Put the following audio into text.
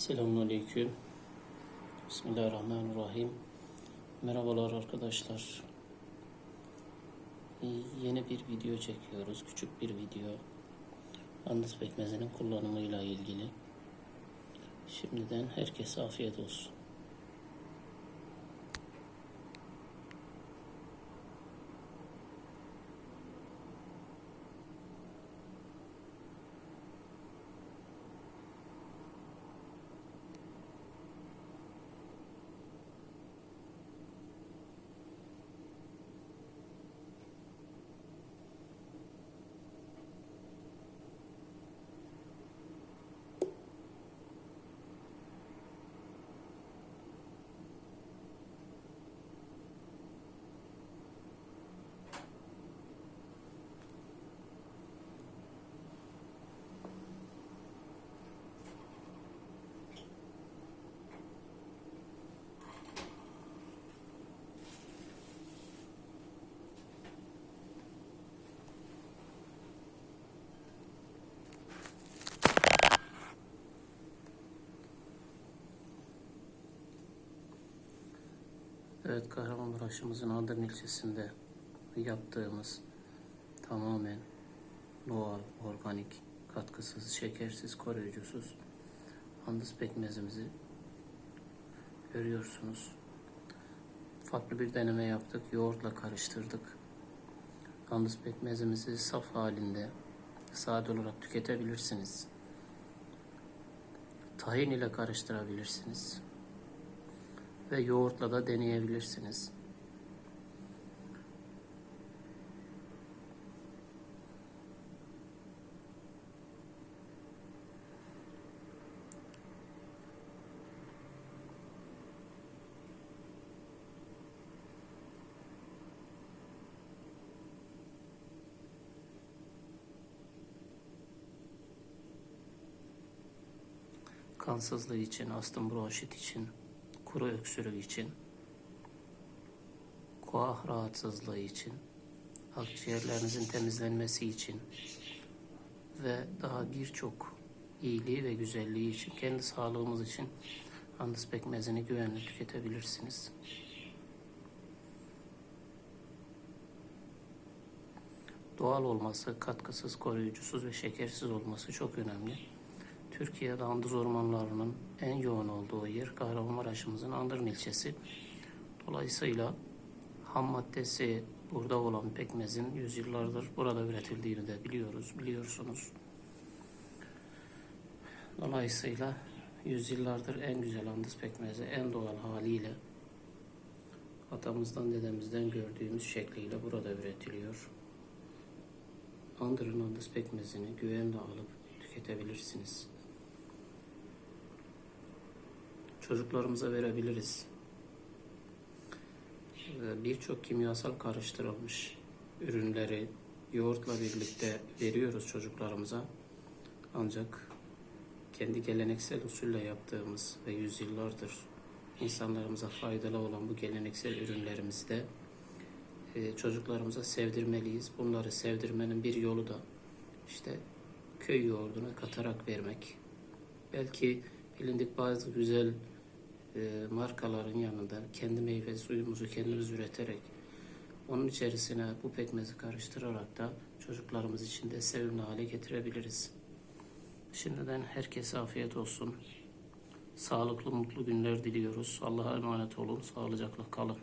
Selamünaleyküm. Bismillahirrahmanirrahim. Merhabalar arkadaşlar. Yeni bir video çekiyoruz. Küçük bir video. Andız pekmezinin kullanımıyla ilgili. Şimdiden herkese afiyet olsun. Evet Kahramanmaraş'ımızın Andırın ilçesinde yaptığımız tamamen doğal, organik, katkısız, şekersiz, koruyucusuz andız pekmezimizi görüyorsunuz. Farklı bir deneme yaptık. Yoğurtla karıştırdık. Andız pekmezimizi saf halinde sade olarak tüketebilirsiniz. Tahin ile karıştırabilirsiniz ve yoğurtla da deneyebilirsiniz. Kansızlığı için, astım bronşit için, kuru öksürük için, koah rahatsızlığı için, akciğerlerinizin temizlenmesi için ve daha birçok iyiliği ve güzelliği için, kendi sağlığımız için andız pekmezini güvenli tüketebilirsiniz. Doğal olması, katkısız, koruyucusuz ve şekersiz olması çok önemli. Türkiye'de andız ormanlarının en yoğun olduğu yer Kahramanmaraş'ımızın Andırın ilçesi. Dolayısıyla ham maddesi burada olan pekmezin yüzyıllardır burada üretildiğini de biliyoruz, biliyorsunuz. Dolayısıyla yüzyıllardır en güzel andız pekmezi en doğal haliyle atamızdan dedemizden gördüğümüz şekliyle burada üretiliyor. Andırın andız pekmezini güvenle alıp tüketebilirsiniz. Çocuklarımıza verebiliriz. Ee, Birçok kimyasal karıştırılmış ürünleri yoğurtla birlikte veriyoruz çocuklarımıza. Ancak kendi geleneksel usulle yaptığımız ve yüzyıllardır insanlarımıza faydalı olan bu geleneksel ürünlerimizi de e, çocuklarımıza sevdirmeliyiz. Bunları sevdirmenin bir yolu da işte köy yoğurduna katarak vermek. Belki bilindik bazı güzel markaların yanında kendi meyve suyumuzu kendimiz üreterek onun içerisine bu pekmezi karıştırarak da çocuklarımız için de sevimli hale getirebiliriz. Şimdiden herkese afiyet olsun. Sağlıklı, mutlu günler diliyoruz. Allah'a emanet olun. Sağlıcakla kalın.